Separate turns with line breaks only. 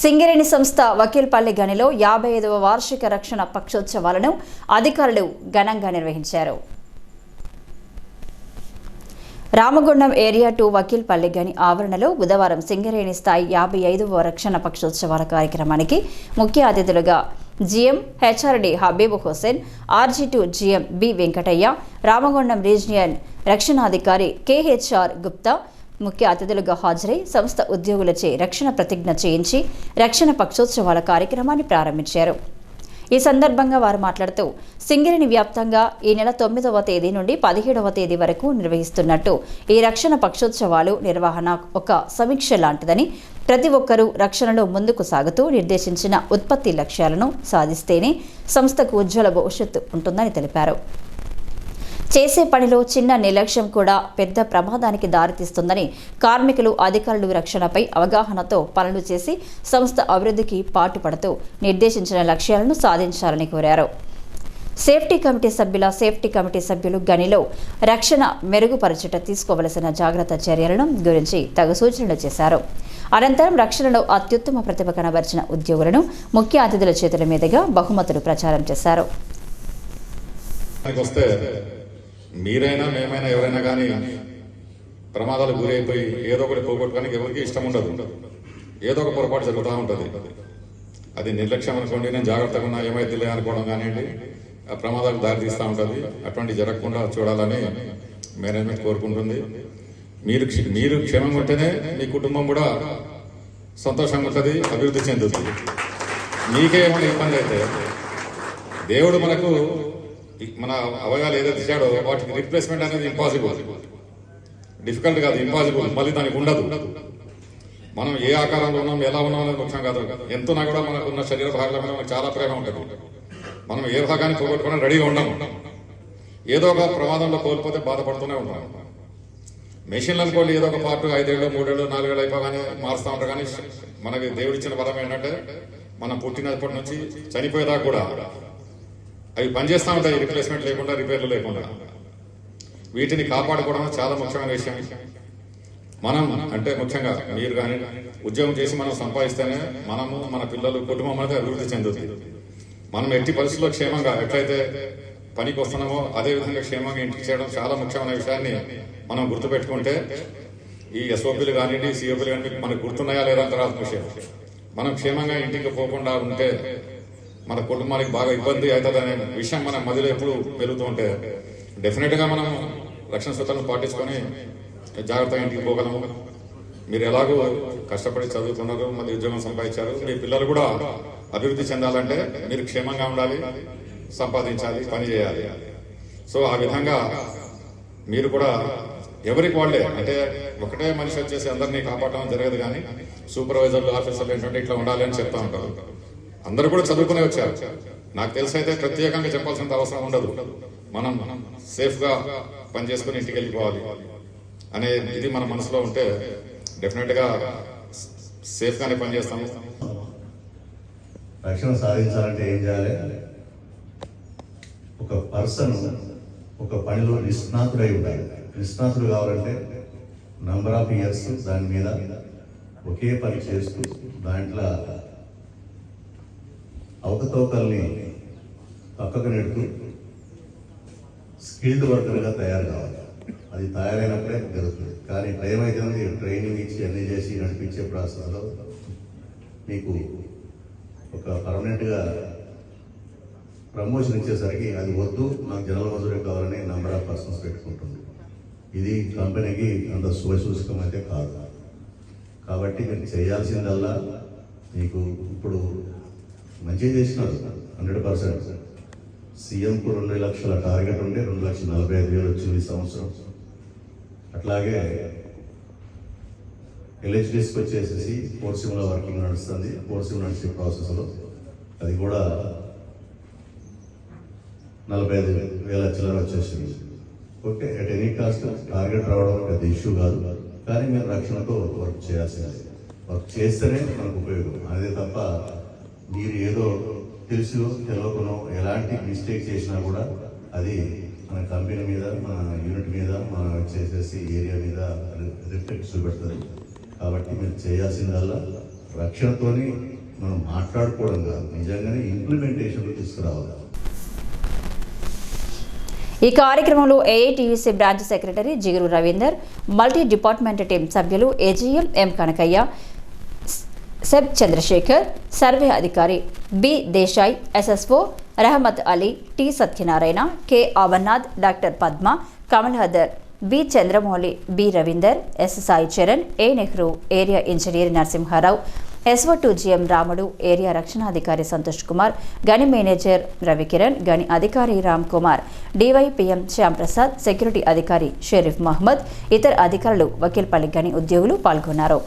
సింగరేణి సంస్థ వకీల్పల్లి గనిలో యాభై ఐదవ వార్షిక రక్షణ పక్షోత్సవాలను అధికారులు ఘనంగా నిర్వహించారు. రామగుండం ఏరియా టూ వకీల్పల్లి గని ఆవరణలో బుధవారం సింగరేణి స్థాయి యాభై ఐదవ రక్షణ పక్షోత్సవాల కార్యక్రమానికి ముఖ్య అతిథులుగా GM HRD Habib Hussain RG two GM B Venkataiah Ramagundam region రక్షణాధికారి KHR Gupta ముఖ్య అతిథులుగా హాజరై సంస్థ ఉద్యోగులచే రక్షణ ప్రతిజ్ఞ చేయించి రక్షణ పక్షోత్సవాల కార్యక్రమాన్ని ప్రారంభించారు. ఈ సందర్భంగా వారు మాట్లాడుతూ సింగరేణి వ్యాప్తంగా ఈ నెల తొమ్మిదవ తేదీ నుండి పదిహేడవ తేదీ వరకు నిర్వహిస్తున్నట్టు ఈ రక్షణ పక్షోత్సవాలు నిర్వహణ ఒక సమీక్ష లాంటిదని ప్రతి ఒక్కరూ రక్షణలో ముందుకు సాగుతూ నిర్దేశించిన ఉత్పత్తి లక్ష్యాలను సాధిస్తేనే సంస్థకు ఉజ్వల భవిష్యత్తు ఉంటుందని తెలిపారు. చేసే పనిలో చిన్న నిర్లక్ష్యం కూడా పెద్ద ప్రమాదానికి దారితీస్తుందని కార్మికులు అధికారులు రక్షణపై అవగాహనతో పనులు చేసి సంస్థ అభివృద్ధికి పాటుపడుతూ నిర్దేశించిన లక్ష్యాలను సాధించాలని కోరారు. సేఫ్టీ కమిటీ సభ్యుల సేఫ్టీ కమిటీ సభ్యులు గనిలో రక్షణ మెరుగుపరచుట తీసుకోవలసిన జాగ్రత్త చర్యలను గురించి తగు సూచనలు చేశారు. అనంతరం రక్షణలో అత్యుత్తమ ప్రతిభ కనబరిచిన ఉద్యోగులను ముఖ్య అతిథుల చేతుల మీదుగా బహుమతులు ప్రచారం చేశారు.
మీరైనా మేమైనా ఎవరైనా కానీ ప్రమాదాలు గురైపోయి ఏదో ఒకటి పోగొట్టుకోవడానికి ఎవరికి ఇష్టం ఉండదు. ఏదో ఒక పొరపాటు జరుగుతూ ఉంటుంది. అది నిర్లక్ష్యం అనుకోండి నేను జాగ్రత్తగా ఉన్నా ఏమైతే అనుకోవడం కానివ్వండి ఆ ప్రమాదాలకు దారి తీస్తూ ఉంటుంది. అటువంటి జరగకుండా చూడాలని మేనేజ్మెంట్ కోరుకుంటుంది. మీరు మీరు క్షేమంగా ఉంటేనే మీ కుటుంబం కూడా సంతోషంగా ఉంటుంది అభివృద్ధి చెందుతుంది. మీకే ఏమైనా ఇబ్బంది అయితే దేవుడు మనకు మన అవయాలు ఏదైతే ఇచ్చాడో వాటికి రిప్లేస్మెంట్ అనేది ఇంపాసిబుల్ డిఫికల్ట్ కాదు ఇంపాసిబుల్ మళ్ళీ దానికి ఉండదు. మనం ఏ ఆకారంలో ఉన్నాం ఎలా ఉన్నాం అనేది ముఖ్యం కాదు. ఎంతో కూడా మనకు ఉన్న శరీర భాగాల మీద మనకు చాలా ప్రేమ ఉంటుంది. మనం ఏ భాగాన్ని పోగొట్టుకుని రెడీగా ఉన్నాం. ఏదో ఒక ప్రమాదంలో కోల్పోతే బాధపడుతూనే ఉంటాం. మెషిన్లు అనుకోండి ఏదో ఒక పార్ట్ ఐదేళ్ళు మూడేళ్ళు నాలుగేళ్ళు అయిపోగానే మారుస్తూ ఉంటారు. కానీ మనకి దేవుడిచ్చిన వరం ఏంటంటే మనం పుట్టినప్పటి నుంచి చనిపోయేదాకా కూడా అవి పనిచేస్తూ ఉంటాయి రిప్లేస్మెంట్ లేకుండా రిపేర్లు లేకుండా. వీటిని కాపాడుకోవడం చాలా ముఖ్యమైన విషయం. మనం అంటే ముఖ్యంగా మీరు కానీ ఉద్యోగం చేసి మనం సంపాదిస్తేనే మనము మన పిల్లలు కుటుంబం అనేది అభివృద్ధి చెందుతుంది. మనం ఎట్టి పరిస్థితుల్లో క్షేమంగా ఎట్లయితే పనికి వస్తున్నామో అదే విధంగా క్షేమంగా ఇంటికి చేయడం చాలా ముఖ్యమైన విషయాన్ని మనం గుర్తుపెట్టుకుంటే ఈ ఎస్ఓపీలు కానివ్వండి సిఓపీలు కానివ్వండి మనకు గుర్తున్నాయా లేదా తర్వాత విషయం. మనం క్షేమంగా ఇంటికి పోకుండా ఉంటే మన కుటుంబానికి బాగా ఇబ్బంది అవుతుంది అనే విషయం మన మధ్యలో ఎప్పుడు పెరుగుతూ ఉంటే డెఫినెట్గా మనం రక్షణ సూత్రాలను పాటించుకొని జాగ్రత్తగా ఇంటికి పోగలము. మీరు ఎలాగో కష్టపడి చదువుతున్నారు మళ్ళీ ఉద్యోగం సంపాదించారు మీ పిల్లలు కూడా అభివృద్ధి చెందాలంటే మీరు క్షేమంగా ఉండాలి సంపాదించాలి పని చేయాలి. సో ఆ విధంగా మీరు కూడా ఎవరికి వాళ్ళే అంటే ఒకటే మనిషి వచ్చేసి అందరినీ కాపాడడం జరగదు కానీ సూపర్వైజర్లు ఆఫీసర్లు ఏంటంటే ఇట్లా ఉండాలి అని చెప్తా ఉంటారు. అందరూ కూడా చదువుకునే వచ్చారు. నాకు తెలిసి అయితే ప్రత్యేకంగా చెప్పాల్సినంత అవసరం ఉండదు. మనం సేఫ్గా పనిచేసుకుని ఇంటికి వెళ్ళిపోవాలి. అనే ఇది మన మనసులో ఉంటే డెఫినెట్గా సేఫ్ గానే పనిచేస్తాము.
రక్షణ సాధించాలంటే ఏం చేయాలి? ఒక పర్సన్ ఒక పనిలో నిష్ణాతుడై ఉండాలి. నిష్ణాతుడు కావాలంటే నంబర్ ఆఫ్ ఇయర్స్ దాని మీద ఒకే పని చేస్తూ దాంట్లో అవకతవకల్ని పక్కకు నెడుతూ స్కిల్డ్ వర్కర్గా తయారు కావాలి. అది తయారైనప్పుడే జరుగుతుంది. కానీ టైం అవుతుంది ట్రైనింగ్ ఇచ్చి అన్ని చేసి నడిపించే ప్రాసెస్లో మీకు ఒక పర్మనెంట్గా ప్రమోషన్ ఇచ్చేసరికి అది వద్దు నాకు జనరల్ మజూరీ కావాలని నెంబర్ ఆఫ్ పర్సన్స్ పెట్టుకుంటుంది. ఇది కంపెనీకి అంత శుభసూచకం అయితే కాదు. కాబట్టి మీరు చేయాల్సిందల్లా మీకు ఇప్పుడు మంచిగా చేసినారు. Hundred percent. సీఎంకు రెండు లక్షల టార్గెట్ ఉండే రెండు లక్షల నలభై ఐదు వేలు వచ్చింది ఈ సంవత్సరం. అట్లాగే ఎల్హెచ్డిస్కి వచ్చేసేసి కోర్సిమ్లో వర్కింగ్ నడుస్తుంది కోర్సిమ్ నడిచే ప్రాసెస్లో. అది కూడా నలభై ఐదు వేల చిల్లర వచ్చేసింది. Okay at any cost target రావడం పెద్ద ఇష్యూ కాదు. కానీ మీరు రక్షణతో వర్క్ చేయాల్సింది. వర్క్ చేస్తేనే మనకు ఉపయోగం. అదే తప్ప మీరు ఏదో తెలుసు తెలియకనో ఎలాంటి మిస్టేక్ చేసినా కూడా అది మన కంపెనీ మీద మన యూనిట్ మీద మన చేసేసి ఏరియా మీద రిఫ్లెక్ట్ చూపెడతారు కాబట్టి మీరు చేయాల్సిందల్లా రక్షణతోని మనం మాట్లాడుకోవడం కాదు నిజంగానే ఇంప్లిమెంటేషన్లో తీసుకురావాలి.
ఈ కార్యక్రమంలో ఏఐటీయూసీ బ్రాంచ్ సెక్రటరీ జిగురు రవీందర్ మల్టీ డిపార్ట్మెంట్ టీం సభ్యులు ఏజీఎం ఎం కనకయ్య సెబ్ చంద్రశేఖర్ సర్వే అధికారి B Desai SSO Rahmat Ali T Satyanarayana K Amarnath doctor Padma Kamal Haider B Chandramouli B Ravinder S Sai Charan A Nehru area engineer Narasimharao SO two GM Ramudu area రక్షణాధికారి Santosh Kumar గని manager Ravikiran గని అధికారి Ram Kumar DYPM Shyamprasad security అధికారి షరీఫ్ మహ్మద్ ఇతర అధికారులు వకీల్పల్లి గని ఉద్యోగులు పాల్గొన్నారు.